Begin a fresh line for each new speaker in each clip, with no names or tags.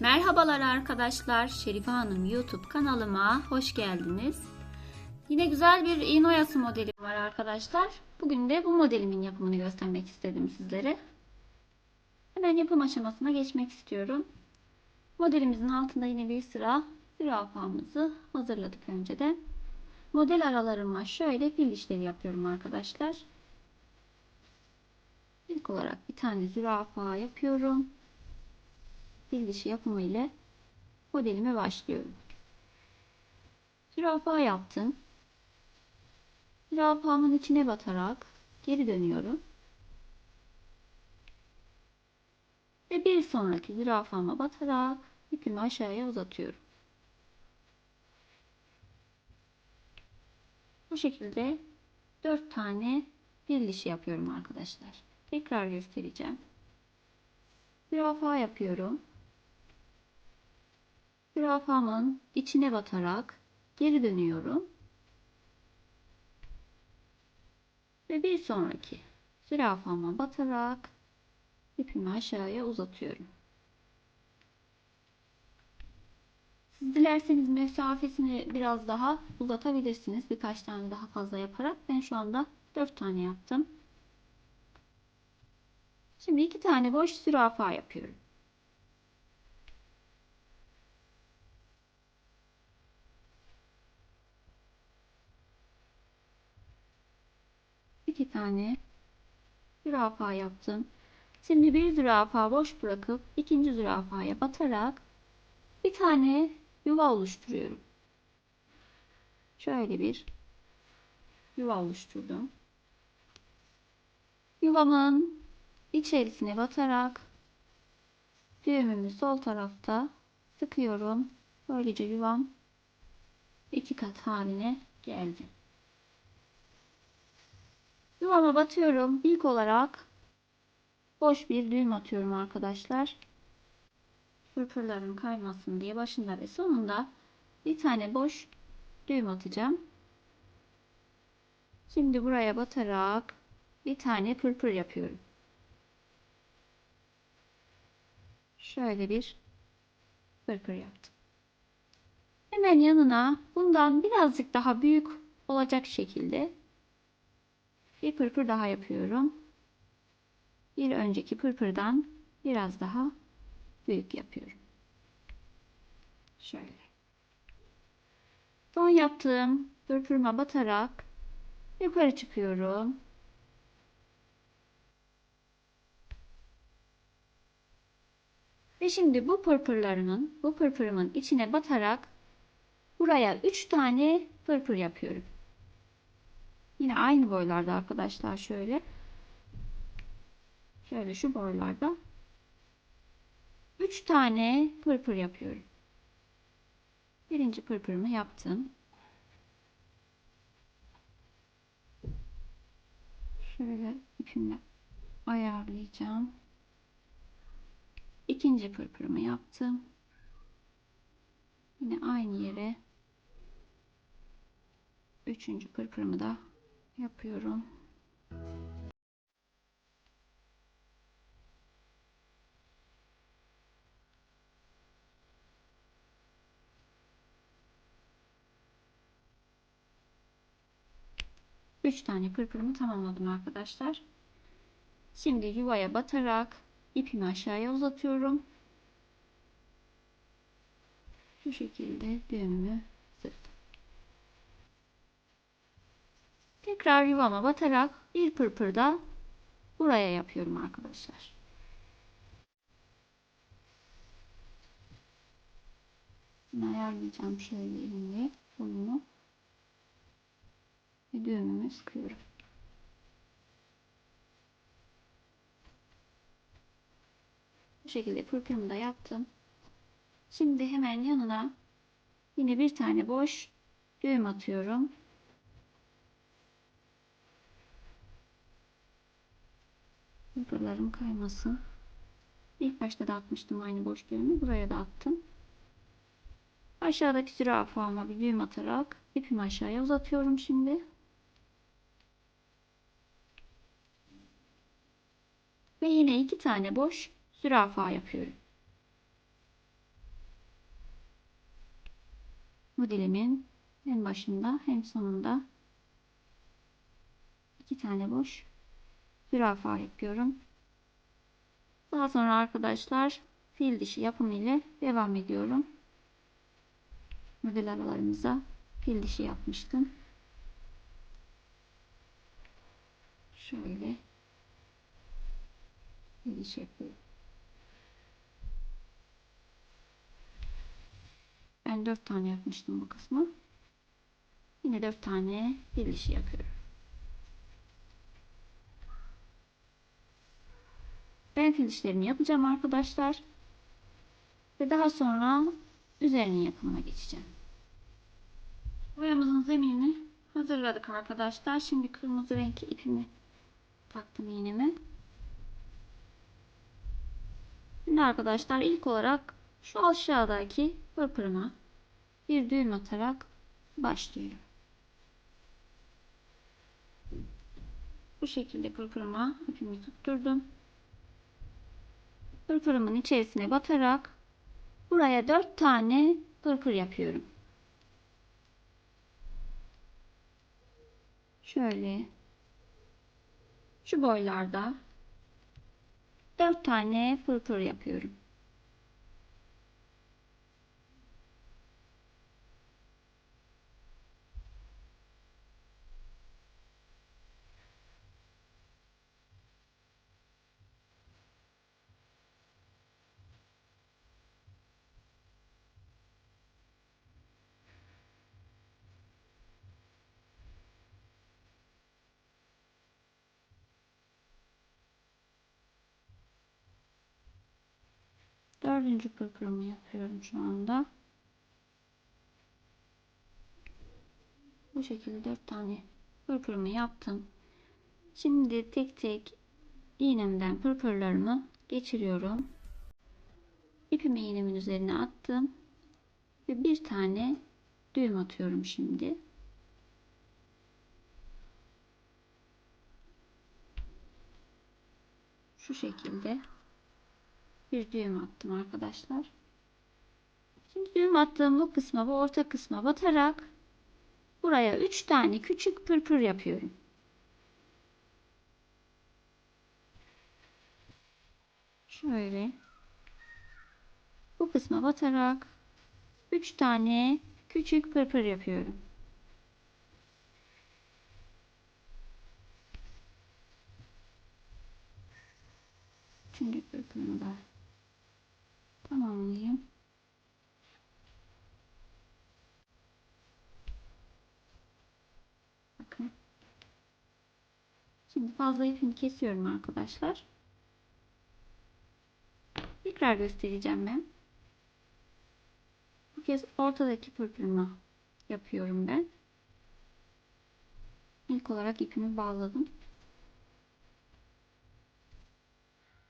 Merhabalar arkadaşlar. Şerife Hanım YouTube kanalıma hoş geldiniz. Yine güzel bir iğne oyası modeli var arkadaşlar. Bugün de bu modelimin yapımını göstermek istedim sizlere. Hemen yapım aşamasına geçmek istiyorum. Modelimizin altında yine bir sıra zürafamızı hazırladık önceden. Model aralarıma şöyle fil dişleri yapıyorum arkadaşlar. İlk olarak bir tane zürafa yapıyorum. Fil dişi yapımı ile modelime başlıyorum. Zürafa yaptım. Zürafamın içine batarak geri dönüyorum. Ve bir sonraki zürafama batarak ipimi aşağıya uzatıyorum. Bu şekilde 4 tane dişi yapıyorum arkadaşlar. Tekrar göstereceğim. Zürafa yapıyorum. Zürafamın içine batarak geri dönüyorum. Ve bir sonraki zürafama batarak ipimi aşağıya uzatıyorum. Siz dilerseniz mesafesini biraz daha uzatabilirsiniz. Birkaç tane daha fazla yaparak. Ben şu anda 4 tane yaptım. Şimdi iki tane boş zürafa yapıyorum. İki tane zürafa yaptım. Şimdi bir zürafa boş bırakıp ikinci zürafaya batarak bir tane yuva oluşturuyorum. Şöyle bir yuva oluşturdum. Yuvamın içerisine batarak düğümümü sol tarafta sıkıyorum. Böylece yuvam iki kat haline geldi. Yuvama batıyorum. İlk olarak boş bir düğüm atıyorum arkadaşlar. Pırpırların kaymasın diye başında ve sonunda bir tane boş düğüm atacağım. Şimdi buraya batarak bir tane pırpır yapıyorum. Şöyle bir pırpır yaptım. Hemen yanına bundan birazcık daha büyük olacak şekilde bir pırpır daha yapıyorum. Bir önceki pırpırdan biraz daha büyük yapıyorum. Şöyle. Son yaptığım pırpırıma batarak yukarı çıkıyorum. Ve şimdi bu pırpırlarımın, bu pırpırımın içine batarak buraya 3 tane pırpır yapıyorum. Yine aynı boylarda arkadaşlar şöyle. Şöyle şu boylarda. 3 tane pırpır yapıyorum. Birinci pırpırımı yaptım. Şöyle ipimle ayarlayacağım. İkinci pırpırımı yaptım. Yine aynı yere üçüncü pırpırımı da yapıyorum. Üç tane pırpırımı tamamladım arkadaşlar. Şimdi yuvaya batarak ipimi aşağıya uzatıyorum. Şu şekilde düğümümü Tekrar yuvama batarak bir pırpır da buraya yapıyorum arkadaşlar. Bunu ayarlayacağım şöyle elimle boyunu ve düğümümü sıkıyorum. Bu şekilde pırpırımı da yaptım. Şimdi hemen yanına yine bir tane boş düğüm atıyorum. Pırpırlarım kaymasın. İlk başta da atmıştım aynı boş düğümü. Buraya da attım. Aşağıdaki zürafama bir düğüm atarak ipimi aşağıya uzatıyorum şimdi. Ve yine iki tane boş zürafa yapıyorum. modelimin hem başında hem sonunda iki tane boş zürafa yapıyorum. Daha sonra arkadaşlar fil dişi yapımı ile devam ediyorum. Model aralarımıza fil dişi yapmıştım. Şöyle fil dişi yapıyorum. Ben 4 tane yapmıştım bu kısmı. Yine 4 tane fil dişi yapıyorum. Ben fil dişlerimi yapacağım arkadaşlar. Ve daha sonra üzerinin yapımına geçeceğim. Boyamızın zeminini hazırladık arkadaşlar. Şimdi kırmızı renk ipimi taktım iğneme. Şimdi arkadaşlar ilk olarak şu aşağıdaki pırpırıma bir düğüm atarak başlıyorum. Bu şekilde pırpırıma ipimi tutturdum. Pırpırımın içerisine batarak buraya 4 tane pırpır yapıyorum. Şöyle şu boylarda 4 tane pırpır yapıyorum. Dördüncü pırpırımı yapıyorum şu anda. Bu şekilde dört tane pırpırımı yaptım. Şimdi tek tek iğnemden pırpırlarımı geçiriyorum. İpimi iğnemin üzerine attım. Ve bir tane düğüm atıyorum şimdi. Şu şekilde bir düğüm attım arkadaşlar. Şimdi düğüm attığım bu kısma bu orta kısma batarak buraya 3 tane küçük pırpır yapıyorum. Şöyle bu kısma batarak 3 tane küçük pırpır yapıyorum. Üçüncü pırpırımı da tamamlayayım. Bakın. Şimdi fazla ipini kesiyorum arkadaşlar. Tekrar göstereceğim ben. Bu kez ortadaki pırpırımı yapıyorum ben. İlk olarak ipimi bağladım.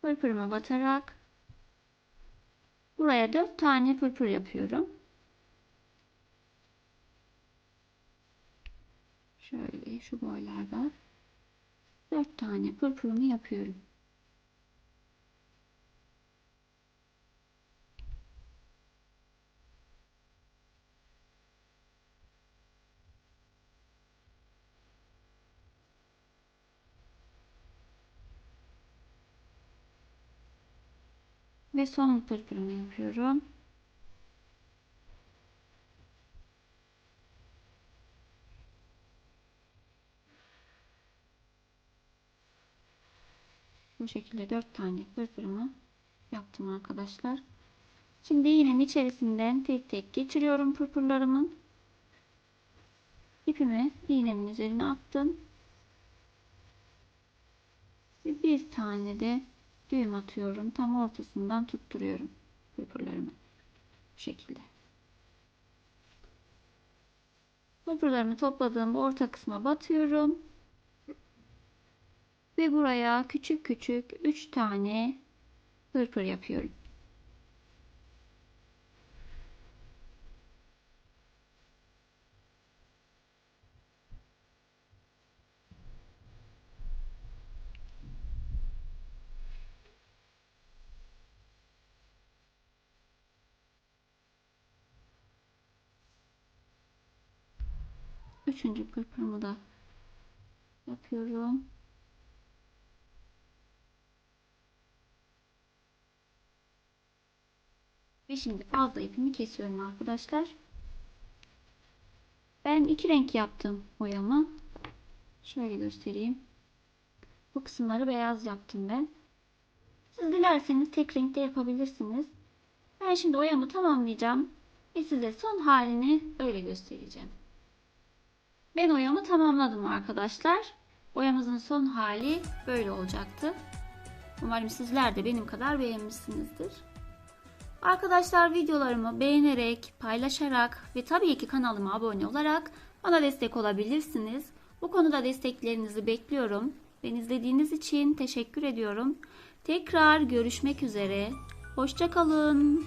Pırpırıma batarak buraya 4 tane pırpır yapıyorum. Şöyle şu boylarda 4 tane pırpırımı yapıyorum. Ve son pırpırımı yapıyorum. Bu şekilde 4 tane pırpırımı yaptım arkadaşlar. Şimdi iğnenin içerisinden tek tek geçiriyorum pırpırlarımın. İpimi iğnemin üzerine attım. Bir tane de düğüm atıyorum. Tam ortasından tutturuyorum pırpırlarımı. Bu şekilde. Pırpırlarımı topladığım orta kısma batıyorum. Ve buraya küçük küçük 3 tane pırpır yapıyorum. Üçüncü pırpırımı da yapıyorum. Ve şimdi fazla ipimi kesiyorum arkadaşlar. Ben iki renk yaptım boyamı. Şöyle göstereyim. Bu kısımları beyaz yaptım ben. Siz dilerseniz tek renkte yapabilirsiniz. Ben şimdi oyamı tamamlayacağım. Ve size son halini öyle göstereceğim. Ben oyamı tamamladım arkadaşlar. Oyamızın son hali böyle olacaktı. Umarım sizler de benim kadar beğenmişsinizdir. Arkadaşlar videolarımı beğenerek, paylaşarak ve tabii ki kanalıma abone olarak bana destek olabilirsiniz. Bu konuda desteklerinizi bekliyorum. Beni izlediğiniz için teşekkür ediyorum. Tekrar görüşmek üzere. Hoşçakalın.